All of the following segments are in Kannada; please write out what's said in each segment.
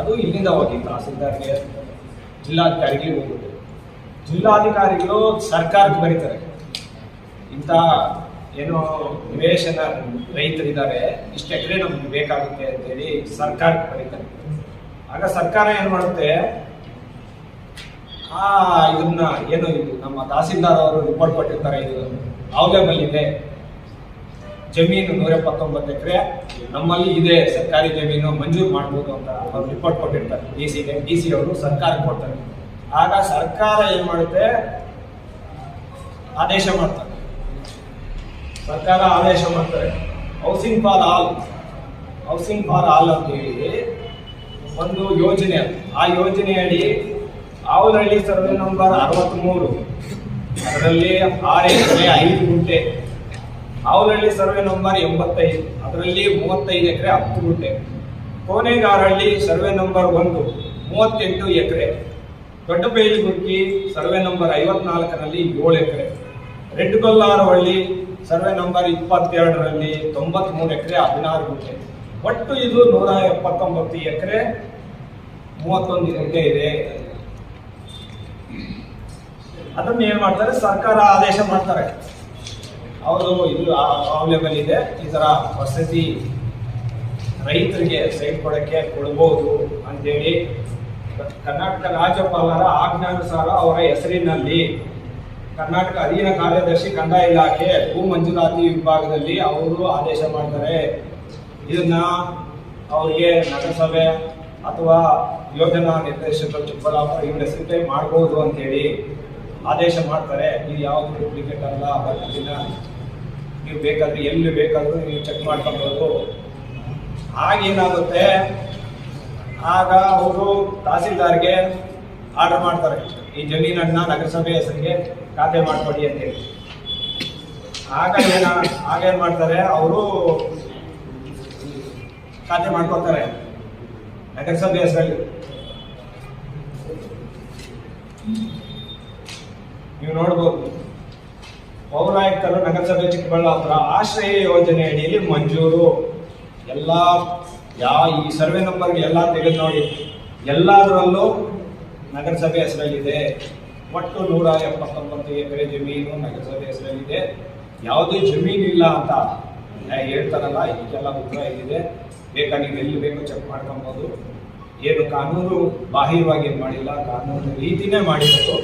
ಅದು ಇಲ್ಲಿಂದ ಹೋಗಿ ತಹಸೀಲ್ದಾರ್ಗೆ ಜಿಲ್ಲಾಧಿಕಾರಿಗೆ ಹೋಗುತ್ತೆ. ಜಿಲ್ಲಾಧಿಕಾರಿಗಳು ಸರ್ಕಾರಕ್ಕೆ ಬರೀತಾರೆ. ಇಂಥ ಏನು ನಿವೇಶನ ರೈತರಿದ್ದಾರೆ, ಇಷ್ಟು ಎಕರೆ ನಮ್ಗೆ ಬೇಕಾಗುತ್ತೆ ಅಂತೇಳಿ ಸರ್ಕಾರಕ್ಕೆ ಬರೀತಾರೆ. ಆಗ ಸರ್ಕಾರ ಏನು ಮಾಡುತ್ತೆ? ಆ ಇದನ್ನ, ಏನು ಇದು, ನಮ್ಮ ತಹಸೀಲ್ದಾರ್ ಅವರು ರಿಪೋರ್ಟ್ ಕೊಟ್ಟಿರ್ತಾರೆ ಇದು. ಅವೈಲೇಬಲ್ ಇದೆ ಜಮೀನು ನೂರ ಎಪ್ಪತ್ತೊಂಬತ್ತು ಎಕರೆ. ನಮ್ಮಲ್ಲಿ ಇದೆ ಸರ್ಕಾರಿ ಜಮೀನು, ಮಂಜೂರು ಮಾಡ್ಬೋದು ಅಂತ ಅವ್ರು ರಿಪೋರ್ಟ್ ಕೊಟ್ಟಿರ್ತಾರೆ ಡಿ ಸಿಗೆ ಡಿ ಸಿ ಅವರು ಸರ್ಕಾರ ಕೊಡ್ತಾರೆ. ಆಗ ಸರ್ಕಾರ ಏನ್ ಮಾಡುತ್ತೆ? ಆದೇಶ ಮಾಡ್ತಾರೆ. ಸರ್ಕಾರ ಆದೇಶ ಮಾಡ್ತಾರೆ. Housing for all housing for all ಅಂತ ಹೇಳಿ ಒಂದು ಯೋಜನೆ. ಆ ಯೋಜನೆಯಡಿ ಆವಲಹಳ್ಳಿ ಸರ್ವೆ ನಂಬರ್ ಅರವತ್ತ್ಮೂರು ಅದರಲ್ಲಿ ಆರು ಎಕರೆ ಐದು ಗುಂಟೆ. ಆವಲಹಳ್ಳಿ ಸರ್ವೆ ನಂಬರ್ ಎಂಬತ್ತೈದು. ಅದರಲ್ಲಿ ಮೂವತ್ತೈದು ಎಕರೆ ಹತ್ತು ಗುಂಟೆ. ಕೋನೆಗಾರಹಳ್ಳಿ ಸರ್ವೆ ನಂಬರ್ ಒಂದು, ಮೂವತ್ತೆಂಟು ಎಕರೆ. ದೊಡ್ಡಬೈಲುಗುರ್ಕಿ ಸರ್ವೆ ನಂಬರ್ ಐವತ್ನಾಲ್ಕರಲ್ಲಿ ಏಳು acre. Red Gollarahalli survey number ಇಪ್ಪತ್ತೆರಡರಲ್ಲಿ ತೊಂಬತ್ಮೂರು ಎಕರೆ, ಹದಿನಾರು ಗುಂಟೆ. ಒಟ್ಟು ಇದು ನೂರ ಎಪ್ಪತ್ತೊಂಬತ್ತು ಎಕರೆ, ಮೂವತ್ತೊಂದು ಗುಂಟೆ ಇದೆ. ಅದನ್ನು ಏನ್ ಮಾಡ್ತಾರೆ? ಸರ್ಕಾರ ಆದೇಶ ಮಾಡ್ತಾರೆ. ಅವರು ಇದು ಅವೈಲೇಬಲ್ ಇದೆ. ಈ ತರ ವಸತಿ ರೈತರಿಗೆ ಸೈಟ್ ಕೊಡೋಕ್ಕೆ ಕೊಡ್ಬೋದು ಅಂತೇಳಿ. ಕರ್ನಾಟಕ ರಾಜ್ಯಪಾಲರ ಆಜ್ಞಾನುಸಾರ ಅವರ ಹೆಸರಿನಲ್ಲಿ ಕರ್ನಾಟಕ ಅಧೀನ ಕಾರ್ಯದರ್ಶಿ ಕಂದಾಯ ಇಲಾಖೆ ಭೂ ಮಂಜೂರಾತಿ ವಿಭಾಗದಲ್ಲಿ ಅವರು ಆದೇಶ ಮಾಡ್ತಾರೆ. ಇದನ್ನ ಅವರಿಗೆ ನಗರಸಭೆ ಅಥವಾ ಯೋಜನಾ ನಿರ್ದೇಶಕರು ಚಿಕ್ಕಬಳ್ಳಾಪುರ ಇವ್ರ ಮಾಡಬಹುದು ಮಾಡ್ಬೋದು ಅಂತೇಳಿ ಆದೇಶ ಮಾಡ್ತಾರೆ. ಇದು ಯಾವುದು ಡೂಪ್ಲಿಕೇಟ್ ಅಲ್ಲ ಅದನ್ನ ನೀವು ಬೇಕಾದ್ರೆ ಎಲ್ಲಿ ಬೇಕಾದರೂ ನೀವು ಚೆಕ್ ಮಾಡ್ಕೊಬೋದು. ಆಗೇನಾಗುತ್ತೆ ಆಗ ಅವರು ತಹಸೀಲ್ದಾರ್ಗೆ ಆರ್ಡರ್ ಮಾಡ್ತಾರೆ. ಈ ಜಮೀನನ್ನ ನಗರಸಭೆ ಹೆಸರಿಗೆ ಖಾತೆ ಮಾಡ್ಕೊಡಿ ಅಂತೇಳಿ ಆಗ ಏನ ಆಗೇನು ಮಾಡ್ತಾರೆ? ಅವರು ಖಾತೆ ಮಾಡ್ಕೊತಾರೆ ನಗರಸಭೆ ಹೆಸರಲ್ಲಿ. ನೀವು ನೋಡ್ಬೋದು. ಪೌರಾಯುಕ್ತರು ನಗರಸಭೆ ಚಿಕ್ಕಬಳ್ಳಾಪುರ ಆಶ್ರಯ ಯೋಜನೆ ಅಡಿಯಲ್ಲಿ ಮಂಜೂರು. ಎಲ್ಲ ಯಾವ ಈ ಸರ್ವೆ ನಂಬರ್ಗೆ ಎಲ್ಲ ತೆಗೆದು ನೋಡಿ. ಎಲ್ಲದರಲ್ಲೂ ನಗರಸಭೆ ಹೆಸರಲ್ಲಿದೆ. ಒಟ್ಟು ನೂರ ಎಪ್ಪತ್ತೊಂಬತ್ತು ಎಕರೆ ಜಮೀನು ನಗರಸಭೆ ಹೆಸರಲ್ಲಿದೆ. ಯಾವುದೇ ಜಮೀನು ಇಲ್ಲ ಅಂತ ಹೇಳ್ತಾರಲ್ಲ ಇದಕ್ಕೆಲ್ಲ ಉತ್ತರ ಇಲ್ಲಿದೆ. ಬೇಕಾ ನೀವು ಎಲ್ಲಿ ಬೇಕು ಚೆಕ್ ಮಾಡ್ಕೊಬೋದು. ಏನು ಕಾನೂನು ಬಾಹಿರವಾಗಿ ಏನು ಮಾಡಿಲ್ಲ, ಕಾನೂನು ರೀತಿನೇ ಮಾಡಿರೋದು.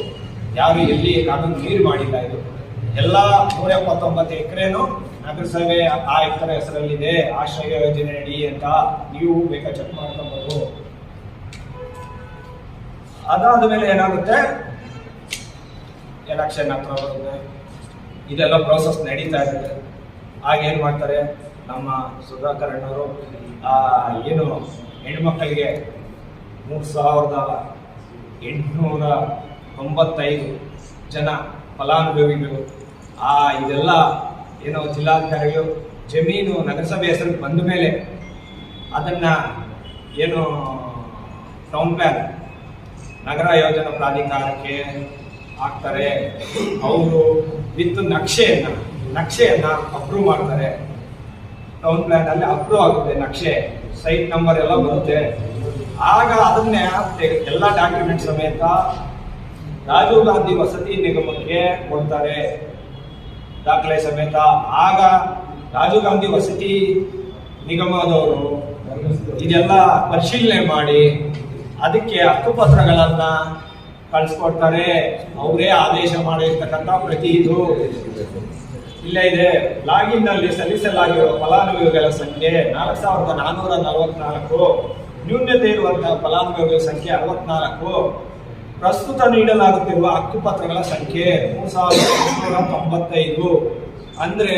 ಯಾರು ಎಲ್ಲಿ ಕಾನೂನು ಮೀರಿ ಮಾಡಿಲ್ಲ ಇದು. ಎಲ್ಲ ನೂರ ಎಪ್ಪತ್ತೊಂಬತ್ತು ಎಕರೆನು ನಗರಸಭೆ ಆಯುಕ್ತರ ಹೆಸರಲ್ಲಿದೆ. ಆಶ್ರಯ ಯೋಜನೆ ಅಡಿ ಅಂತ ನೀವು ಬೇಕಾ ಚೆಕ್ ಮಾಡ್ಕೊಬಹುದು ಅದಾದ ಮೇಲೆ ಏನಾಗುತ್ತೆ? ಎಲೆಕ್ಷನ್ ಹತ್ರ ಬರುತ್ತೆ. ಇದೆಲ್ಲ ಪ್ರೋಸೆಸ್ ನಡೀತಾ ಇದೆ ಆಗ ಏನು ಮಾಡ್ತಾರೆ? ನಮ್ಮ ಸುಧಾಕರ್ ಅಣ್ಣವರು, ಆ, ಏನು ಹೆಣ್ಮಕ್ಕಳಿಗೆ ಮೂರು ಸಾವಿರದ ಎಂಟುನೂರ ತೊಂಬತ್ತೈದು ಜನ ಫಲಾನುಭವಿಗಳು, ಆ ಇದೆಲ್ಲ ಏನೋ ಜಿಲ್ಲಾಧಿಕಾರಿಗಳು ಜಮೀನು ನಗರಸಭೆ ಹೆಸರಿಗೆ ಬಂದ ಮೇಲೆ ಅದನ್ನ ಏನು ಟೌನ್ ಪ್ಲಾನ್ ನಗರ ಯೋಜನಾ ಪ್ರಾಧಿಕಾರಕ್ಕೆ ಹಾಕ್ತಾರೆ. ಅವರು ವಿತ್ ನಕ್ಷೆಯನ್ನ ನಕ್ಷೆಯನ್ನ ಅಪ್ರೂವ್ ಮಾಡ್ತಾರೆ. ಟೌನ್ ಪ್ಲಾನ್ ಅಲ್ಲಿ ಅಪ್ರೂವ್ ಆಗುತ್ತೆ ನಕ್ಷೆ ಸೈಟ್ ನಂಬರ್ ಎಲ್ಲ ಬರುತ್ತೆ. ಆಗ ಅದನ್ನೇ ಎಲ್ಲ ಡಾಕ್ಯುಮೆಂಟ್ ಸಮೇತ ರಾಜೀವ್ ಗಾಂಧಿ ವಸತಿ ನಿಗಮಕ್ಕೆ ಕೊಡ್ತಾರೆ ದಾಖಲೆ ಸಮೇತ. ಆಗ ರಾಜೀವ್ ಗಾಂಧಿ ವಸತಿ ನಿಗಮದವರು ಇದೆಲ್ಲ ಪರಿಶೀಲನೆ ಮಾಡಿ ಅದಕ್ಕೆ ಹಕ್ಕುಪತ್ರಗಳನ್ನ ಕಳಿಸ್ಕೊಡ್ತಾರೆ. ಅವರೇ ಆದೇಶ ಮಾಡಿರ್ತಕ್ಕಂಥ ಪ್ರತಿ ಇದು ಇಲ್ಲೇ ಇದೆ. ಲಾಗಿನ್ನಲ್ಲಿ ಸಲ್ಲಿಸಲಾಗಿರುವ ಫಲಾನುಭವಿಗಳ ಸಂಖ್ಯೆ ನಾಲ್ಕು ಸಾವಿರದ ನಾನ್ನೂರ ನಲವತ್ನಾಲ್ಕು. ನ್ಯೂನ್ಯತೆ ಇರುವಂತಹ ಫಲಾನುಭವಿಗಳ ಸಂಖ್ಯೆ ಅರವತ್ನಾಲ್ಕು. ಪ್ರಸ್ತುತ ನೀಡಲಾಗುತ್ತಿರುವ ಹಕ್ಕುಪತ್ರಗಳ ಸಂಖ್ಯೆ ಮೂರು ಸಾವಿರದ ಎಂಟುನೂರ ತೊಂಬತ್ತೈದು. ಅಂದ್ರೆ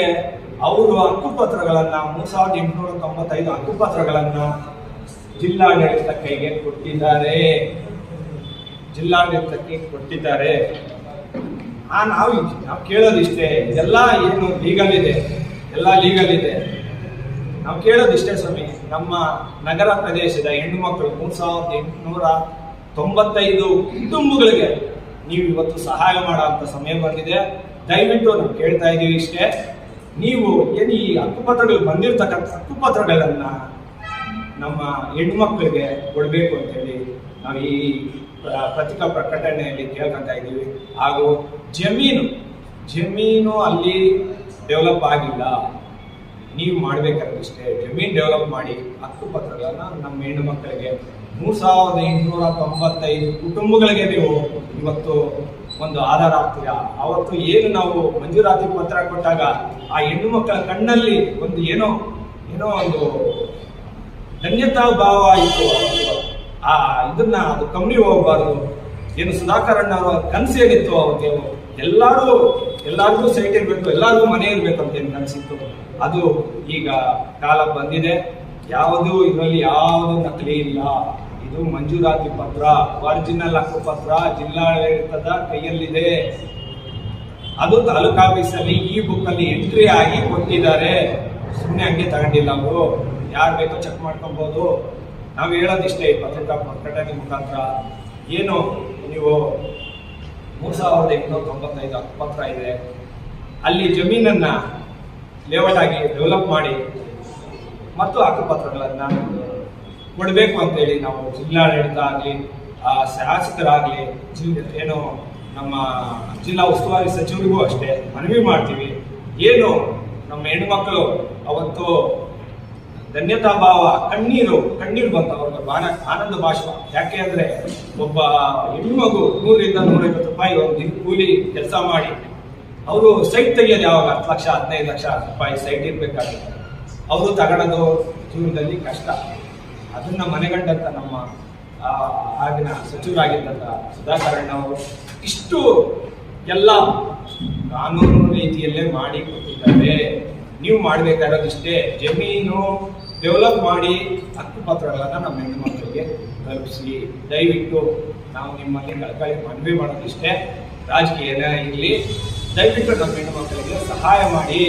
ಅವರು ಹಕ್ಕುಪತ್ರಗಳನ್ನ ಮೂರು ಸಾವಿರದ ಎಂಟುನೂರ ತೊಂಬತ್ತೈದು ಹಕ್ಕುಪತ್ರಗಳನ್ನ ಜಿಲ್ಲಾಡಳಿತ ಕೈಗೆ ಕೊಟ್ಟಿದ್ದಾರೆ. ಜಿಲ್ಲಾಡಳಿತಕ್ಕೆ ಕೊಟ್ಟಿದ್ದಾರೆ. ಆ, ನಾವು ನಾವು ಕೇಳೋದಿಷ್ಟೇ ಎಲ್ಲ ಏನು ಲೀಗಲ್ ಇದೆ, ಎಲ್ಲ ಲೀಗಲ್ ಇದೆ. ನಾವು ಕೇಳೋದಿಷ್ಟೇ ಸ್ವಾಮಿ, ನಮ್ಮ ನಗರ ಪ್ರದೇಶದ ಹೆಣ್ಣು ಮಕ್ಕಳು ಮೂರ್ ಸಾವಿರದ ಎಂಟುನೂರ ತೊಂಬತ್ತೈದು ಕುಟುಂಬಗಳಿಗೆ ನೀವು ಇವತ್ತು ಸಹಾಯ ಮಾಡುವಂತ ಸಮಯ ಬಂದಿದೆ. ದಯವಿಟ್ಟು ನಾವು ಕೇಳ್ತಾ ಇದೀವಿ ಇಷ್ಟೇ. ನೀವು ಏನು ಈ ಹಕ್ಕುಪತ್ರಗಳು ಬಂದಿರತಕ್ಕಂಥ ಹಕ್ಕುಪತ್ರಗಳನ್ನ ನಮ್ಮ ಹೆಣ್ಮಕ್ಳಿಗೆ ಕೊಡಬೇಕು ಅಂತೇಳಿ ನಾವು ಈ ಪತ್ರಿಕಾ ಪ್ರಕಟಣೆಯಲ್ಲಿ ಕೇಳ್ಕೊಂತ ಇದ್ದೀವಿ. ಹಾಗೂ ಜಮೀನು ಜಮೀನು ಅಲ್ಲಿ ಡೆವಲಪ್ ಆಗಿಲ್ಲ. ನೀವು ಮಾಡಬೇಕಾಗಿಷ್ಟೇ ಜಮೀನ್ ಡೆವಲಪ್ ಮಾಡಿ ಹಕ್ಕುಪತ್ರಗಳನ್ನು ನಮ್ಮ ಹೆಣ್ಣು ಮಕ್ಕಳಿಗೆ, ಮೂರು ಸಾವಿರದ ಎಂಟುನೂರ ತೊಂಬತ್ತೈದು ಕುಟುಂಬಗಳಿಗೆ ನೀವು ಇವತ್ತು ಒಂದು ಆಧಾರ ಆಗ್ತೀರಾ ಅವತ್ತು ಏನು ನಾವು ಮಂಜೂರಾತಿ ಪತ್ರ ಕೊಟ್ಟಾಗ ಆ ಹೆಣ್ಣು ಮಕ್ಕಳ ಕಣ್ಣಲ್ಲಿ ಒಂದು ಏನೋ ಏನೋ ಒಂದು ಧನ್ಯತಾ ಭಾವ ಇತ್ತು. ಆ ಇದನ್ನ ಅದು ಕಮ್ಮಿ ಹೋಗಬಾರ್ದು. ಏನು ಸುಧಾಕರ್ ಅಣ್ಣ ಕನಸು ಏನಿತ್ತು ಅವತ್ತು ಎಲ್ಲರೂ, ಎಲ್ಲರಿಗೂ ಸೈಟ್ ಇರಬೇಕು, ಎಲ್ಲರಿಗೂ ಮನೆ ಇರಬೇಕು ಅಂತ ಏನು ಕನಸಿತ್ತು? ಅದು ಈಗ ಕಾಲ ಬಂದಿದೆ. ಯಾವುದು ಇದರಲ್ಲಿ ಯಾವುದು ನಕಲಿ ಇಲ್ಲ. ಇದು ಮಂಜೂರಾತಿ ಪತ್ರ ಒರಿಜಿನಲ್ ಹಕ್ಕುಪತ್ರ ಜಿಲ್ಲಾಡಳಿತದ ಕೈಯಲ್ಲಿದೆ. ಅದು ತಾಲೂಕು ಆಫೀಸಲ್ಲಿ ಈ ಬುಕ್ಕಲ್ಲಿ ಎಂಟ್ರಿ ಆಗಿ ಕೊಟ್ಟಿದ್ದಾರೆ. ಸುಮ್ಮನೆ ಹಂಗೆ ತಗೊಂಡಿಲ್ಲ ಅವರು. ಯಾರು ಬೇಕೋ ಚೆಕ್ ಮಾಡ್ಕೊಬೋದು. ನಾವು ಹೇಳೋದಿಷ್ಟೇ ಪತ್ರಿಕಾ ಪ್ರಕಟಣೆ ಮುಖಾಂತರ. ಏನು ನೀವು ಮೂರು ಸಾವಿರದ ಎಂಟುನೂರ ತೊಂಬತ್ತೈದು ಹಕ್ಕುಪತ್ರ ಇದೆ. ಅಲ್ಲಿ ಜಮೀನನ್ನ ಲೇಔಟ್ ಆಗಿ ಡೆವಲಪ್ ಮಾಡಿ ಮತ್ತು ಹಕ್ಕುಪತ್ರಗಳನ್ನು ಕೊಡಬೇಕು ಅಂತೇಳಿ ನಾವು ಜಿಲ್ಲಾಡಳಿತ ಆಗಲಿ ಶಾಸಕರಾಗಲಿ ಜಿ ಏನು ನಮ್ಮ ಜಿಲ್ಲಾ ಉಸ್ತುವಾರಿ ಸಚಿವರಿಗೂ ಅಷ್ಟೇ ಮನವಿ ಮಾಡ್ತೀವಿ. ಏನು ನಮ್ಮ ಹೆಣ್ಮಕ್ಳು ಅವತ್ತು ಧನ್ಯತಾ ಭಾವ, ಕಣ್ಣೀರು ಕಣ್ಣೀರು ಬಂತು ಅವ್ರಿಗೆ ಬಾಣ ಆನಂದ ಭಾಷಣ ಯಾಕೆ ಅಂದ್ರೆ ಒಬ್ಬ ಹೆಣ್ಣುಮಗು ನೂರರಿಂದ ನೂರೈವತ್ತು ರೂಪಾಯಿ ಒಂದು ಕೂಲಿ ಕೆಲಸ ಮಾಡಿ, ಅವರು ಸೈಟ್ ತೆಗೆಯೋದು ಯಾವಾಗ? ಹತ್ತು ಲಕ್ಷ, ಹದಿನೈದು ಲಕ್ಷ ರೂಪಾಯಿ ಸೈಟ್ ಇರ್ಬೇಕಾಗುತ್ತೆ. ಅವರು ತಗೊಳ್ಳೋದು ಜೀವನದಲ್ಲಿ ಕಷ್ಟ. ಅದನ್ನ ಮನೆಗಂಡಂತ ನಮ್ಮ ಆಗಿನ ಸಚಿವರಾಗಿದ್ದಂತ ಸುಧಾಕರಣ್ಣ ಅವರು ಇಷ್ಟು ಎಲ್ಲ ಕಾನೂನು ರೀತಿಯಲ್ಲೇ ಮಾಡಿ ಕೊಟ್ಟಿದ್ದಾರೆ. ನೀವು ಮಾಡಬೇಕಾಗಿರೋದಿಷ್ಟೇ ಜಮೀನು ಡೆವಲಪ್ ಮಾಡಿ ಹಕ್ಕುಪತ್ರಗಳನ್ನು ನಮ್ಮ ಹೆಣ್ಣು ಮಕ್ಕಳಿಗೆ ತಲುಪಿಸಿ ದಯವಿಟ್ಟು ನಾವು ನಿಮ್ಮಲ್ಲಿ ಕಳಕಳಿ ಮನವಿ ಮಾಡೋದಿಷ್ಟೇ. ರಾಜಕೀಯ ಇರಲಿ. ದಯವಿಟ್ಟು ನಮ್ಮ ಹೆಣ್ಣು ಮಕ್ಕಳಿಗೆ ಸಹಾಯ ಮಾಡಿ.